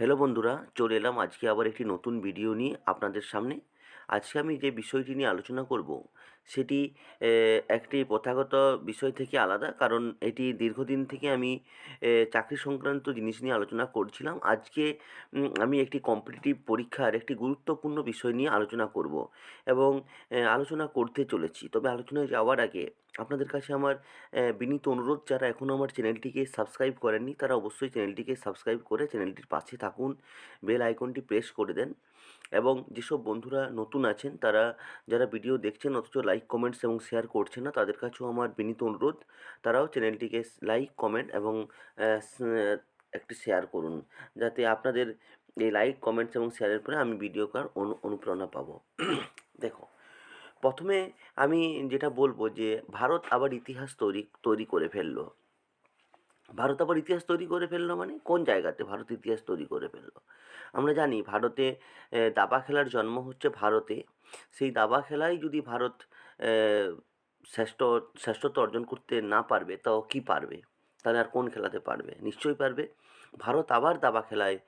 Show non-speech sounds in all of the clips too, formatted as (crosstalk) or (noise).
Hello বন্ধুরা চলে এলাম আজকে আবার একটি নতুন ভিডিও নিয়ে আপনাদের সামনে। আজকে আমি যে বিষয়টি নিয়ে আলোচনা করব, সেটি একটি প্রথাগত বিষয় থেকে আলাদা। কারণ এটি দীর্ঘদিন থেকে আমি চাকরি সংক্রান্ত জিনিস নিয়ে আলোচনা করছিলাম। আজকে আমি একটি কম্পিটিটিভ পরীক্ষার একটি গুরুত্বপূর্ণ বিষয় নিয়ে আলোচনা করব এবং আলোচনা করতে চলেছি। তবে আলোচনায় যাওয়ার আগে আপনাদের কাছে আমার বিনীত অনুরোধ, যারা এখনও আমার চ্যানেলটিকে সাবস্ক্রাইব করেননি, তারা অবশ্যই চ্যানেলটিকে সাবস্ক্রাইব করে চ্যানেলটির পাশে থাকুন। বেল আইকনটি প্রেস করে দেন। এবং যেসব বন্ধুরা নতুন আছেন, তারা যারা ভিডিও দেখছেন অথচ লাইক কমেন্টস এবং শেয়ার করছেন না, তাদের কাছেও আমার বিনীত অনুরোধ। তারাও চ্যানেলটিকে লাইক কমেন্ট এবং একটি শেয়ার করুন। যাতে আপনাদের এই লাইক কমেন্টস এবং শেয়ারের পরে আমি ভিডিও অনু, অনুপ্রেরণা পাবো। (clears throat) দেখো, প্রথমে আমি যেটা বলব যে, ভারত আবার ইতিহাস তৈরি তৈরি করে ফেলল। ভারত আবার ইতিহাস তৈরি করে ফেলল মানে? কোন জায়গাতে ভারত ইতিহাস তৈরি করে ফেলল? আমরা জানি ভারতে দাবা খেলার জন্ম হচ্ছে ভারতে। সেই দাবা খেলায় যদি ভারত শ্রেষ্ঠ, শ্রেষ্ঠত্ব অর্জন করতে না পারবে তাও কি পারবে? তাহলে আর কোন খেলাতে পারবে? নিশ্চয়ই পারবে। ভারত আবার দাবা খেলায়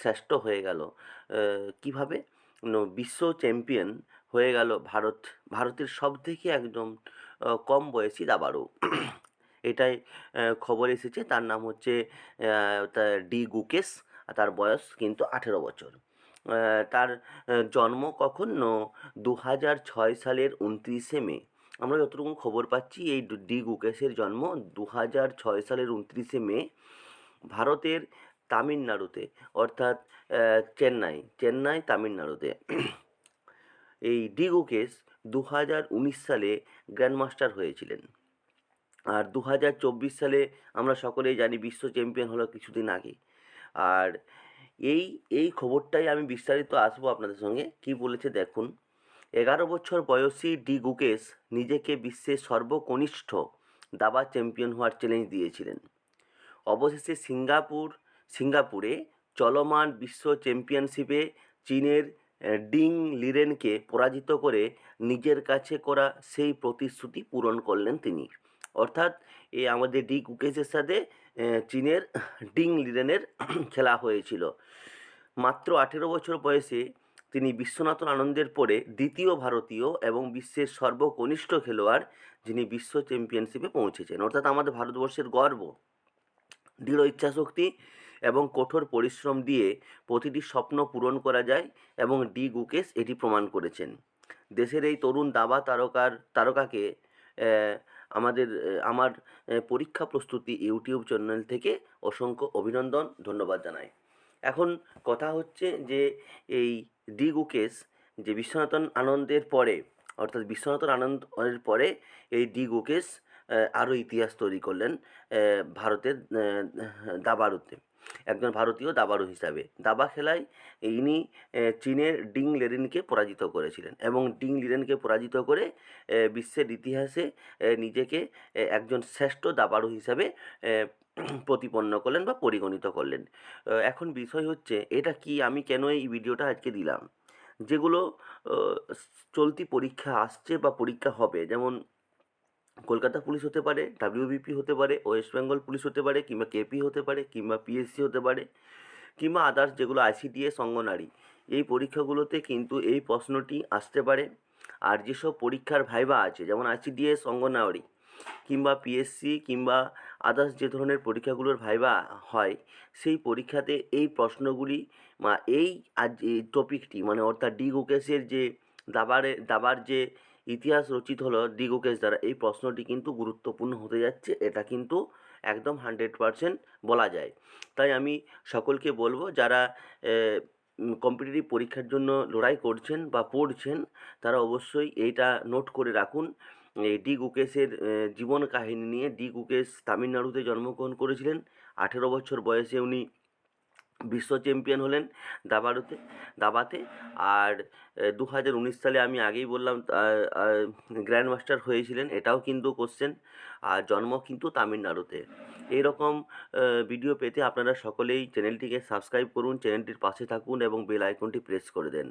শ্রেষ্ঠ হয়ে গেল। কীভাবে? বিশ্ব চ্যাম্পিয়ন হয়ে গেল ভারত। ভারতের সব থেকে একদম কম বয়সী দাবাড়ু। এটাই খবর এসেছে। তার নাম হচ্ছে ডি গুকেশ তার বয়স কিন্তু আঠেরো বছর। তার জন্ম কখন? দু হাজার ছয় সালের উনত্রিশে মে। আমরা যতটুকু খবর পাচ্ছি, এই ডি গুকেশের জন্ম দু হাজার ছয় সালের উনত্রিশে মে, ভারতের তামিলনাড়ুতে, অর্থাৎ চেন্নাই চেন্নাই, তামিলনাড়ুতে। এই ডি গুকেশ দু হাজার উনিশ সালে গ্র্যান্ডমাস্টার হয়েছিলেন। আর দু হাজার চব্বিশ সালে আমরা সকলেই জানি বিশ্ব চ্যাম্পিয়ন হলো কিছুদিন আগে। আর এই এই খবরটাই আমি বিস্তারিত আসব আপনাদের সঙ্গে। কি বলেছে দেখুন, এগারো বছর বয়সী ডি গুকেশ নিজেকে বিশ্বের সর্বকনিষ্ঠ দাবা চ্যাম্পিয়ন হওয়ার চ্যালেঞ্জ দিয়েছিলেন। অবশেষে সিঙ্গাপুর, সিঙ্গাপুরে চলমান বিশ্ব চ্যাম্পিয়নশিপে চীনের ডিং লিরেনকে পরাজিত করে নিজের কাছে করা সেই প্রতিশ্রুতি পূরণ করলেন তিনি। অর্থাৎ এই আমাদের ডি কুকেশের সাথে চীনের ডিং লিডেনের খেলা হয়েছিল। মাত্র আঠেরো বছর বয়সে তিনি বিশ্বনাথন আনন্দের পরে দ্বিতীয় ভারতীয় এবং বিশ্বের সর্বকনিষ্ঠ খেলোয়াড় যিনি বিশ্ব চ্যাম্পিয়নশিপে পৌঁছেছেন। অর্থাৎ আমাদের ভারতবর্ষের গর্ব। দৃঢ় ইচ্ছাশক্তি এবং কঠোর পরিশ্রম দিয়ে প্রতিটি স্বপ্ন পূরণ করা যায় এবং ডি গুকেশ এটি প্রমাণ করেছেন। দেশের এই তরুণ দাবা তারকার, তারকাকে আমাদের আমার পরীক্ষা প্রস্তুতি ইউটিউব চ্যানেল থেকে অসংখ্য অভিনন্দন, ধন্যবাদ জানাই। এখন কথা হচ্ছে যে, এই ডি গুকেশ যে বিশ্বনাথন আনন্দের পরে, অর্থাৎ বিশ্বনাথন আনন্দের পরে এই ডি গুকেশ আরও ইতিহাস তৈরি করলেন ভারতের দাবারুতে একজন ভারতীয় দাবারু হিসাবে। দাবা খেলায় ইনি চীনের ডিং লেরিনকে পরাজিত করেছিলেন এবং ডিং লিরেনকে পরাজিত করে বিশ্বের ইতিহাসে নিজেকে একজন শ্রেষ্ঠ দাবারু হিসাবে প্রতিপন্ন করলেন বা পরিগণিত করলেন। এখন বিষয় হচ্ছে, এটা কি আমি কেন এই ভিডিওটা আজকে দিলাম? যেগুলো চলতি পরীক্ষা আসছে বা পরীক্ষা হবে, যেমন কলকাতা পুলিশ হতে পারে ডাব্লিউবিপি হতে পারে ওয়েস্ট বেঙ্গল পুলিশ হতে পারে, কিংবা কেপি হতে পারে, কিংবা পিএসসি হতে পারে, কিংবা আদার্স যেগুলো আইসিডিএস অঙ্গনারী এই পরীক্ষাগুলোতে কিন্তু এই প্রশ্নটি আসতে পারে। আর যেসব পরীক্ষার ভাইবা আছে, যেমন আইসিডিএস অঙ্গনারী কিংবা পিএসসি কিংবা আদার্স যে ধরনের পরীক্ষাগুলোর ভাইবা হয়, সেই পরীক্ষাতে এই প্রশ্নগুলি বা এই আজ এই টপিকটি মানে অর্থাৎ ডি গুকেশের যে দাবারে, দাবার যে ইতিহাস রচিত হলো ডি গুকেশ দ্বারা। এই প্রশ্নটি কিন্তু গুরুত্বপূর্ণ হতে যাচ্ছে, এটা কিন্তু একদম হান্ড্রেড পারসেন্ট বলা যায়। তাই আমি সকলকে বলব, যারা কম্পিটিটিভ পরীক্ষার জন্য লড়াই করছেন বা পড়ছেন, তারা অবশ্যই এইটা নোট করে রাখুন। ডি গুকেশের জীবন কাহিনী নিয়ে। ডি গুকেশ তামিলনাড়ুতে জন্মগ্রহণ করেছিলেন। আঠেরো বছর বয়সে উনি বিশ্ব চ্যাম্পিয়ন হলেন দাবাড়ুতে, দাবাতে। আর দু হাজার উনিশ সালে আমি আগেই বললাম গ্র্যান্ড মাস্টার হয়েছিলেন, এটাও কিন্তু কোশ্চেন আর জন্ম কিন্তু তামিলনাড়ুতে। এইরকম ভিডিও পেতে আপনারা সকলেই চ্যানেলটিকে সাবস্ক্রাইব করুন চ্যানেলটির পাশে থাকুন এবং বেল আইকনটি প্রেস করে দেন।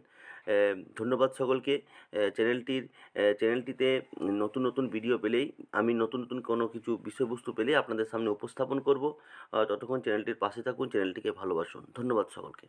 ধন্যবাদ সকলকে। চ্যানেলটির চ্যানেলটিতে নতুন নতুন ভিডিও পেলেই, আমি নতুন নতুন কোনো কিছু বিষয়বস্তু পেলেই আপনাদের সামনে উপস্থাপন করব। ততক্ষণ চ্যানেলটির পাশে থাকুন চ্যানেলটিকে ভালোবাসুন। ধন্যবাদ সকলকে।